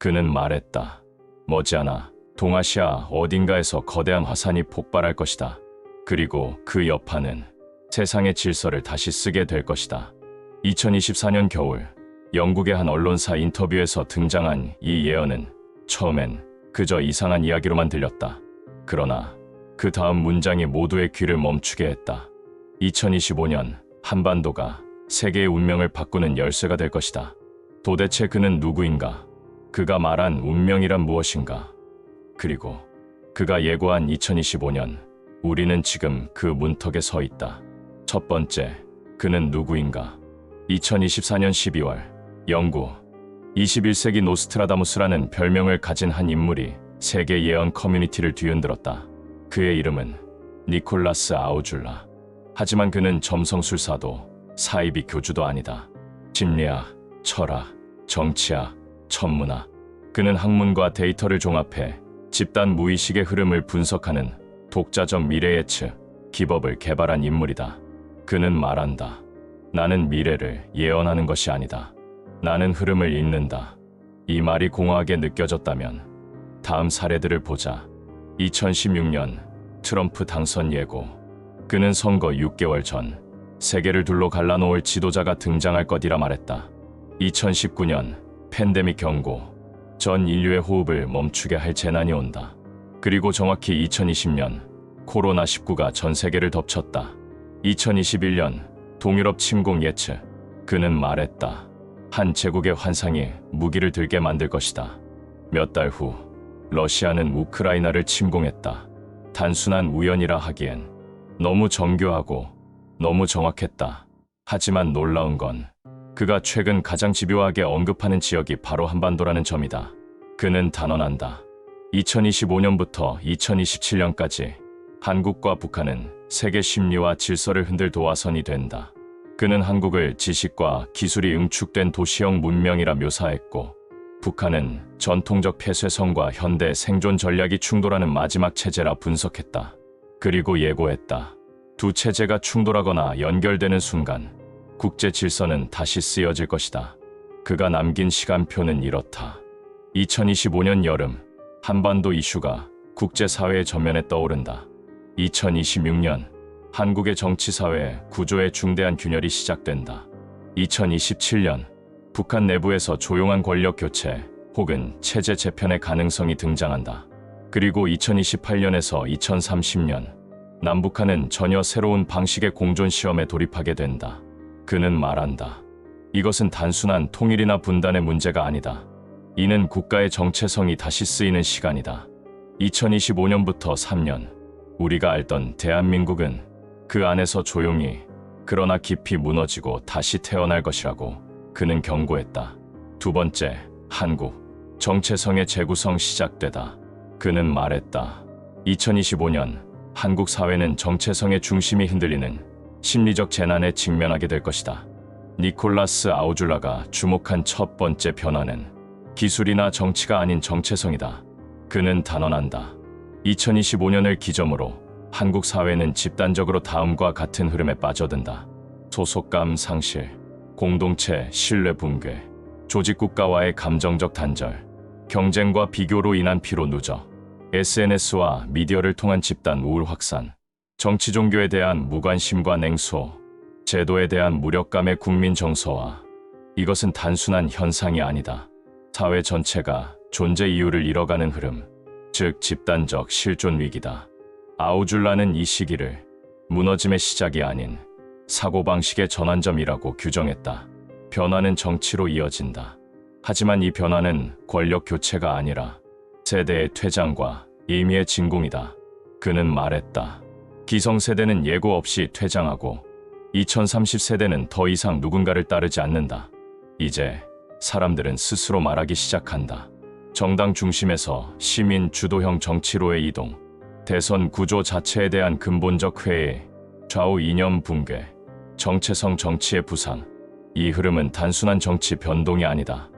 그는 말했다. 머지않아 동아시아 어딘가에서 거대한 화산이 폭발할 것이다. 그리고 그 여파는 세상의 질서를 다시 쓰게 될 것이다. 2024년 겨울 영국의 한 언론사 인터뷰에서 등장한 이 예언은 처음엔 그저 이상한 이야기로만 들렸다. 그러나 그 다음 문장이 모두의 귀를 멈추게 했다. 2025년 한반도가 세계의 운명을 바꾸는 열쇠가 될 것이다. 도대체 그는 누구인가? 그가 말한 운명이란 무엇인가? 그리고 그가 예고한 2025년 우리는 지금 그 문턱에 서 있다. 첫 번째, 그는 누구인가? 2024년 12월 영구 21세기 노스트라다무스라는 별명을 가진 한 인물이 세계 예언 커뮤니티를 뒤흔들었다. 그의 이름은 니콜라스 아우줄라. 하지만 그는 점성술사도 사이비 교주도 아니다. 심리학, 철학, 정치학, 천문학. 그는 학문과 데이터를 종합해 집단 무의식의 흐름을 분석하는 독자적 미래 예측, 기법을 개발한 인물이다. 그는 말한다. 나는 미래를 예언하는 것이 아니다. 나는 흐름을 읽는다. 이 말이 공허하게 느껴졌다면 다음 사례들을 보자. 2016년 트럼프 당선 예고. 그는 선거 6개월 전 세계를 둘러 갈라놓을 지도자가 등장할 것이라 말했다. 2019년 팬데믹 경고. 전 인류의 호흡을 멈추게 할 재난이 온다. 그리고 정확히 2020년 코로나19가 전 세계를 덮쳤다. 2021년 동유럽 침공 예측. 그는 말했다. 한 제국의 환상이 무기를 들게 만들 것이다. 몇 달 후 러시아는 우크라이나를 침공했다. 단순한 우연이라 하기엔 너무 정교하고 너무 정확했다. 하지만 놀라운 건 그가 최근 가장 집요하게 언급하는 지역이 바로 한반도라는 점이다. 그는 단언한다. 2025년부터 2027년까지 한국과 북한은 세계 심리와 질서를 흔들 도화선이 된다. 그는 한국을 지식과 기술이 응축된 도시형 문명이라 묘사했고, 북한은 전통적 폐쇄성과 현대 생존 전략이 충돌하는 마지막 체제라 분석했다. 그리고 예고했다. 두 체제가 충돌하거나 연결되는 순간 국제 질서는 다시 쓰여질 것이다. 그가 남긴 시간표는 이렇다. 2025년 여름 한반도 이슈가 국제사회의 전면에 떠오른다. 2026년 한국의 정치사회 구조의 중대한 균열이 시작된다. 2027년 북한 내부에서 조용한 권력 교체 혹은 체제 재편의 가능성이 등장한다. 그리고 2028년에서 2030년 남북한은 전혀 새로운 방식의 공존 시험에 돌입하게 된다. 그는 말한다. 이것은 단순한 통일이나 분단의 문제가 아니다. 이는 국가의 정체성이 다시 쓰이는 시간이다. 2025년부터 3년, 우리가 알던 대한민국은 그 안에서 조용히 그러나 깊이 무너지고 다시 태어날 것이라고 그는 경고했다. 두 번째, 한국. 정체성의 재구성 시작되다. 그는 말했다. 2025년 한국 사회는 정체성의 중심이 흔들리는 심리적 재난에 직면하게 될 것이다. 니콜라스 아우줄라가 주목한 첫 번째 변화는 기술이나 정치가 아닌 정체성이다. 그는 단언한다. 2025년을 기점으로 한국 사회는 집단적으로 다음과 같은 흐름에 빠져든다. 소속감 상실, 공동체 신뢰 붕괴, 조직 국가와의 감정적 단절, 경쟁과 비교로 인한 피로 누적, SNS와 미디어를 통한 집단 우울 확산, 정치 종교에 대한 무관심과 냉소, 제도에 대한 무력감의 국민 정서화. 이것은 단순한 현상이 아니다. 사회 전체가 존재 이유를 잃어가는 흐름, 즉 집단적 실존 위기다. 아우줄라는 이 시기를 무너짐의 시작이 아닌 사고방식의 전환점이라고 규정했다. 변화는 정치로 이어진다. 하지만 이 변화는 권력 교체가 아니라 세대의 퇴장과 임의의 진공이다. 그는 말했다. 기성세대는 예고 없이 퇴장하고 2030세대는 더 이상 누군가를 따르지 않는다. 이제 사람들은 스스로 말하기 시작한다. 정당 중심에서 시민 주도형 정치로의 이동, 대선 구조 자체에 대한 근본적 회의, 좌우 이념 붕괴, 정체성 정치의 부상. 이 흐름은 단순한 정치 변동이 아니다.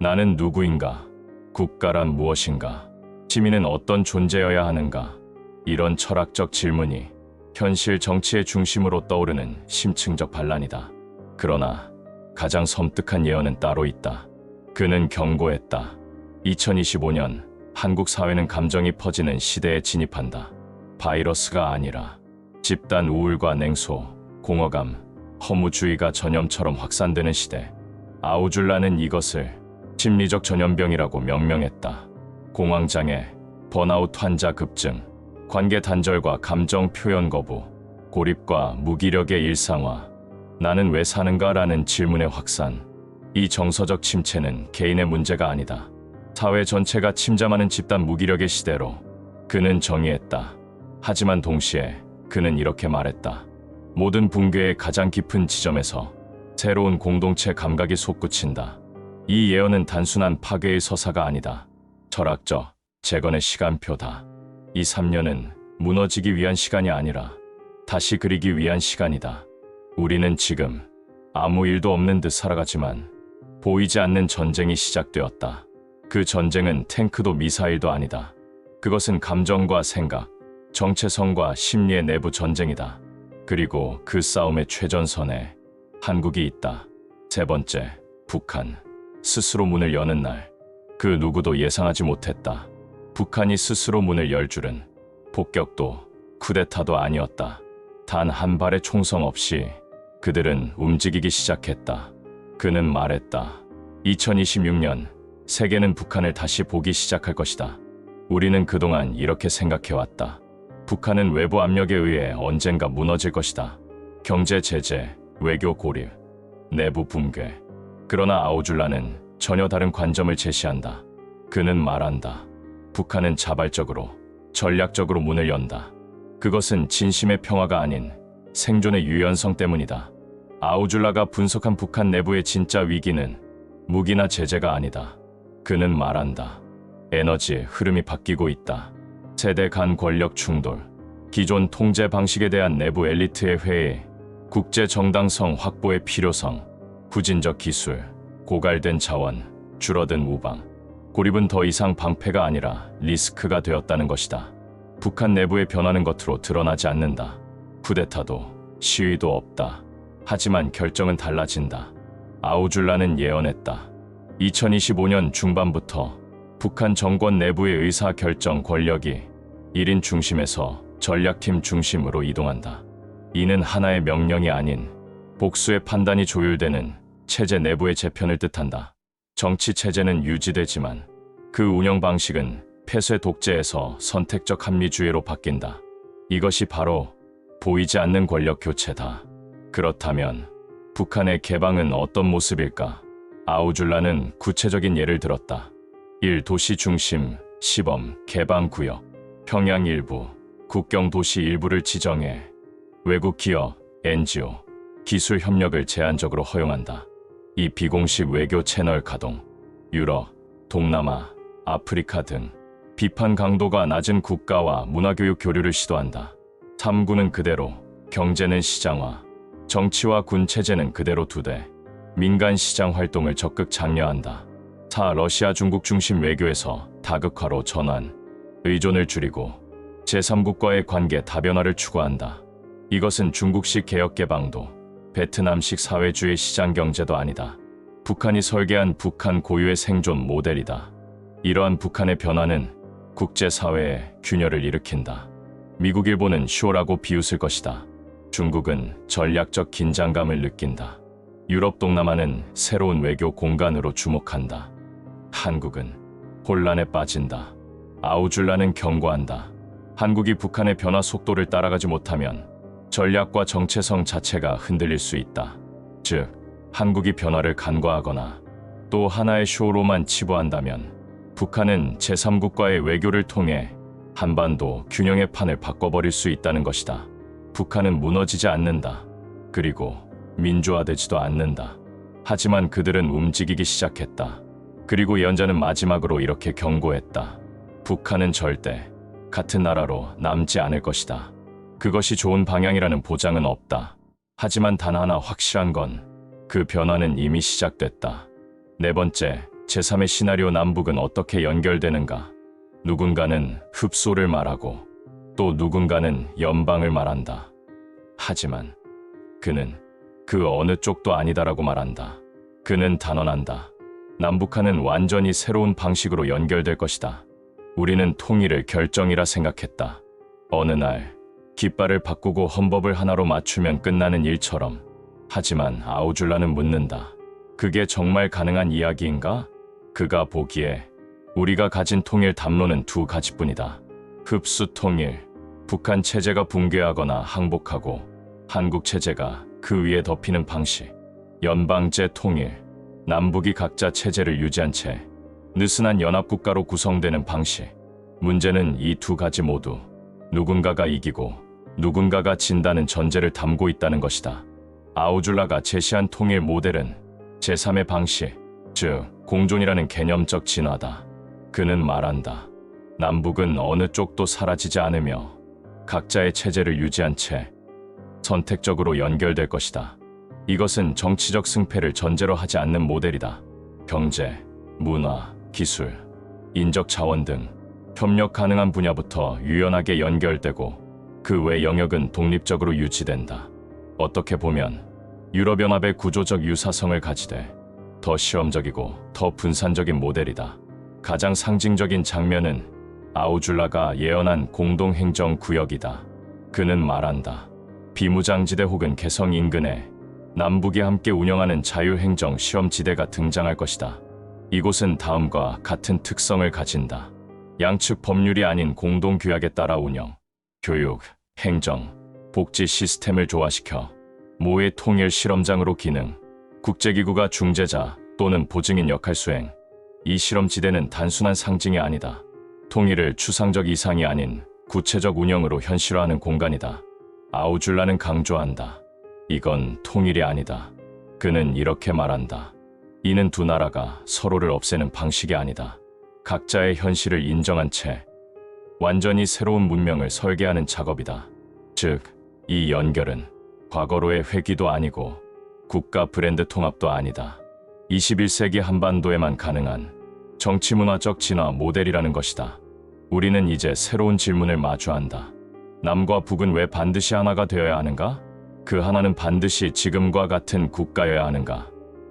나는 누구인가? 국가란 무엇인가? 시민은 어떤 존재여야 하는가? 이런 철학적 질문이 현실 정치의 중심으로 떠오르는 심층적 반란이다. 그러나 가장 섬뜩한 예언은 따로 있다. 그는 경고했다. 2025년 한국 사회는 감정이 퍼지는 시대에 진입한다. 바이러스가 아니라 집단 우울과 냉소, 공허감, 허무주의가 전염처럼 확산되는 시대. 아우줄라는 이것을 심리적 전염병이라고 명명했다. 공황장애, 번아웃 환자 급증, 관계 단절과 감정 표현 거부, 고립과 무기력의 일상화, 나는 왜 사는가 라는 질문의 확산. 이 정서적 침체는 개인의 문제가 아니다. 사회 전체가 침잠하는 집단 무기력의 시대로 그는 정의했다. 하지만 동시에 그는 이렇게 말했다. 모든 붕괴의 가장 깊은 지점에서 새로운 공동체 감각이 솟구친다. 이 예언은 단순한 파괴의 서사가 아니다. 철학적, 재건의 시간표다. 이 3년은 무너지기 위한 시간이 아니라 다시 그리기 위한 시간이다. 우리는 지금 아무 일도 없는 듯 살아가지만 보이지 않는 전쟁이 시작되었다. 그 전쟁은 탱크도 미사일도 아니다. 그것은 감정과 생각, 정체성과 심리의 내부 전쟁이다. 그리고 그 싸움의 최전선에 한국이 있다. 세 번째, 북한. 스스로 문을 여는 날. 그 누구도 예상하지 못했다. 북한이 스스로 문을 열 줄은 폭격도 쿠데타도 아니었다. 단 한 발의 총성 없이 그들은 움직이기 시작했다. 그는 말했다. 2026년 세계는 북한을 다시 보기 시작할 것이다. 우리는 그동안 이렇게 생각해왔다. 북한은 외부 압력에 의해 언젠가 무너질 것이다. 경제 제재, 외교 고립, 내부 붕괴. 그러나 아우줄라는 전혀 다른 관점을 제시한다. 그는 말한다. 북한은 자발적으로, 전략적으로 문을 연다. 그것은 진심의 평화가 아닌 생존의 유연성 때문이다. 아우줄라가 분석한 북한 내부의 진짜 위기는 무기나 제재가 아니다. 그는 말한다. 에너지의 흐름이 바뀌고 있다. 세대 간 권력 충돌, 기존 통제 방식에 대한 내부 엘리트의 회의, 국제 정당성 확보의 필요성, 후진적 기술, 고갈된 자원, 줄어든 우방, 고립은 더 이상 방패가 아니라 리스크가 되었다는 것이다. 북한 내부의 변화는 겉으로 드러나지 않는다. 쿠데타도 시위도 없다. 하지만 결정은 달라진다. 아우줄라는 예언했다. 2025년 중반부터 북한 정권 내부의 의사 결정 권력이 1인 중심에서 전략팀 중심으로 이동한다. 이는 하나의 명령이 아닌 복수의 판단이 조율되는 체제 내부의 재편을 뜻한다. 정치 체제는 유지되지만 그 운영 방식은 폐쇄 독재에서 선택적 합리주의로 바뀐다. 이것이 바로 보이지 않는 권력 교체다. 그렇다면 북한의 개방은 어떤 모습일까? 아우줄라는 구체적인 예를 들었다. 1. 도시 중심, 시범, 개방 구역, 평양 일부, 국경 도시 일부를 지정해 외국 기업, NGO, 기술 협력을 제한적으로 허용한다. 이 비공식 외교 채널 가동, 유럽, 동남아, 아프리카 등 비판 강도가 낮은 국가와 문화교육 교류를 시도한다. 3구는 그대로, 경제는 시장화, 정치와 군 체제는 그대로 두되 민간 시장 활동을 적극 장려한다. 4. 러시아 중국 중심 외교에서 다극화로 전환, 의존을 줄이고 제3국과의 관계 다변화를 추구한다. 이것은 중국식 개혁 개방도 베트남식 사회주의 시장 경제도 아니다. 북한이 설계한 북한 고유의 생존 모델이다. 이러한 북한의 변화는 국제사회에 균열을 일으킨다. 미국 일본은 쇼라고 비웃을 것이다. 중국은 전략적 긴장감을 느낀다. 유럽 동남아는 새로운 외교 공간으로 주목한다. 한국은 혼란에 빠진다. 아우줄라는 경고한다. 한국이 북한의 변화 속도를 따라가지 못하면 전략과 정체성 자체가 흔들릴 수 있다. 즉, 한국이 변화를 간과하거나 또 하나의 쇼로만 치부한다면 북한은 제3국과의 외교를 통해 한반도 균형의 판을 바꿔버릴 수 있다는 것이다. 북한은 무너지지 않는다. 그리고 민주화되지도 않는다. 하지만 그들은 움직이기 시작했다. 그리고 연자는 마지막으로 이렇게 경고했다. 북한은 절대 같은 나라로 남지 않을 것이다. 그것이 좋은 방향이라는 보장은 없다. 하지만 단 하나 확실한 건 그 변화는 이미 시작됐다. 네 번째, 제3의 시나리오 남북은 어떻게 연결되는가? 누군가는 흡소를 말하고 또 누군가는 연방을 말한다. 하지만 그는 그 어느 쪽도 아니다라고 말한다. 그는 단언한다. 남북한은 완전히 새로운 방식으로 연결될 것이다. 우리는 통일을 결정이라 생각했다. 어느 날 깃발을 바꾸고 헌법을 하나로 맞추면 끝나는 일처럼. 하지만 아우줄라는 묻는다. 그게 정말 가능한 이야기인가? 그가 보기에 우리가 가진 통일 담론은 두 가지뿐이다. 흡수 통일, 북한 체제가 붕괴하거나 항복하고 한국 체제가 그 위에 덮이는 방식. 연방제 통일, 남북이 각자 체제를 유지한 채 느슨한 연합국가로 구성되는 방식. 문제는 이 두 가지 모두 누군가가 이기고 누군가가 진다는 전제를 담고 있다는 것이다. 아우줄라가 제시한 통일 모델은 제3의 방식, 즉 공존이라는 개념적 진화다. 그는 말한다. 남북은 어느 쪽도 사라지지 않으며 각자의 체제를 유지한 채 선택적으로 연결될 것이다. 이것은 정치적 승패를 전제로 하지 않는 모델이다. 경제, 문화, 기술, 인적 자원 등 협력 가능한 분야부터 유연하게 연결되고 그 외 영역은 독립적으로 유지된다. 어떻게 보면 유럽연합의 구조적 유사성을 가지되 더 시험적이고 더 분산적인 모델이다. 가장 상징적인 장면은 아우줄라가 예언한 공동행정 구역이다. 그는 말한다. 비무장지대 혹은 개성 인근에 남북이 함께 운영하는 자유행정 시험지대가 등장할 것이다. 이곳은 다음과 같은 특성을 가진다. 양측 법률이 아닌 공동규약에 따라 운영, 교육, 행정, 복지 시스템을 조화시켜 모의 통일 실험장으로 기능, 국제기구가 중재자 또는 보증인 역할 수행. 이 실험지대는 단순한 상징이 아니다. 통일을 추상적 이상이 아닌 구체적 운영으로 현실화하는 공간이다. 아우줄라는 강조한다. 이건 통일이 아니다. 그는 이렇게 말한다. 이는 두 나라가 서로를 없애는 방식이 아니다. 각자의 현실을 인정한 채 완전히 새로운 문명을 설계하는 작업이다. 즉, 이 연결은 과거로의 회귀도 아니고 국가 브랜드 통합도 아니다. 21세기 한반도에만 가능한 정치문화적 진화 모델이라는 것이다. 우리는 이제 새로운 질문을 마주한다. 남과 북은 왜 반드시 하나가 되어야 하는가? 그 하나는 반드시 지금과 같은 국가여야 하는가?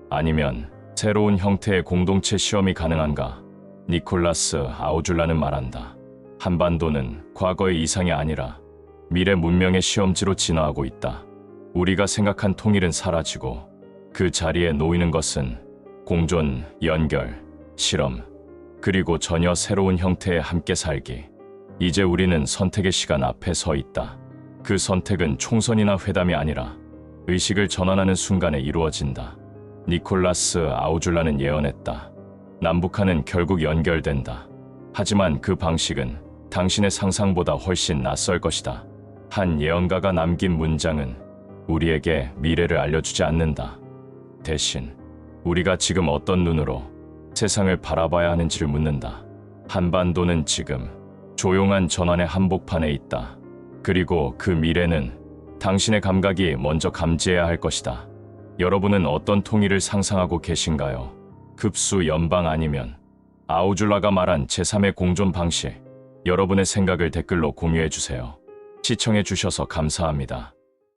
아니면 새로운 형태의 공동체 시험이 가능한가? 니콜라스 아우줄라는 말한다. 한반도는 과거의 이상이 아니라 미래 문명의 시험지로 진화하고 있다. 우리가 생각한 통일은 사라지고 그 자리에 놓이는 것은 공존, 연결, 실험, 그리고 전혀 새로운 형태의 함께 살기. 이제 우리는 선택의 시간 앞에 서 있다. 그 선택은 총선이나 회담이 아니라 의식을 전환하는 순간에 이루어진다. 니콜라스 아우줄라는 예언했다. 남북한은 결국 연결된다. 하지만 그 방식은 당신의 상상보다 훨씬 낯설 것이다. 한 예언가가 남긴 문장은 우리에게 미래를 알려주지 않는다. 대신 우리가 지금 어떤 눈으로 세상을 바라봐야 하는지를 묻는다. 한반도는 지금 조용한 전환의 한복판에 있다. 그리고 그 미래는 당신의 감각이 먼저 감지해야 할 것이다. 여러분은 어떤 통일을 상상하고 계신가요? 급수 연방 아니면 아우줄라가 말한 제3의 공존 방식. 여러분의 생각을 댓글로 공유해 주세요. 시청해 주셔서 감사합니다.